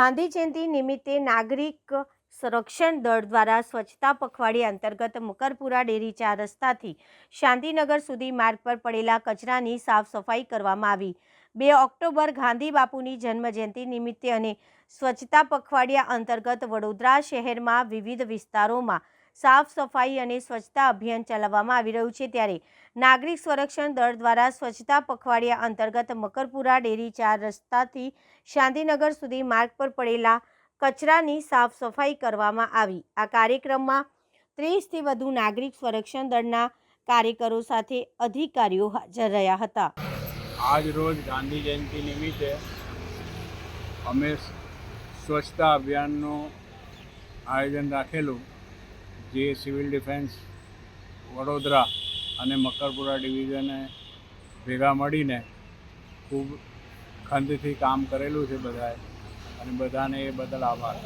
ગાંધી જયંતિ નિમિત્તે નાગરિક સંરક્ષણ દળ દ્વારા સ્વચ્છતા પખવાડિયા અંતર્ગત મકરપુરા ડેરી ચાર રસ્તાથી શાંતિનગર સુધી માર્ગ પર પડેલા કચરાની સાફ સફાઈ કરવામાં આવી. બે ઓક્ટોબર ગાંધી બાપુની જન્મજયંતિ નિમિત્તે અને સ્વચ્છતા પખવાડિયા અંતર્ગત વડોદરા શહેરમાં વિવિધ વિસ્તારોમાં સાફ સફાઈ અને સ્વચ્છતા અભિયાન ચલાવવામાં આવી રહ્યું છે ત્યારે નાગરિક સંરક્ષણ દળ દ્વારા સ્વચ્છતા પખવાડિયા અંતર્ગત મકરપુરા ડેરી ચાર રસ્તાથી શાંતિનગર સુધી માર્ગ પર પડેલા કચરાની સાફ સફાઈ કરવામાં આવી. આ કાર્યક્રમમાં ત્રીસથી વધુ નાગરિક સંરક્ષણ દળના કાર્યકરો સાથે અધિકારીઓ હાજર રહ્યા હતા. આજ રોજ ગાંધી જયંતિ નિમિત્તે અમે સ્વચ્છતા અભિયાનનું આયોજન રાખેલું. જે સિવિલ ડિફેન્સ વડોદરા અને મકરપુરા ડિવિઝને ભેગા મળીને ખૂબ ખંતથી કામ કરેલું છે બધાએ. અને બધાને એ બદલ આભાર.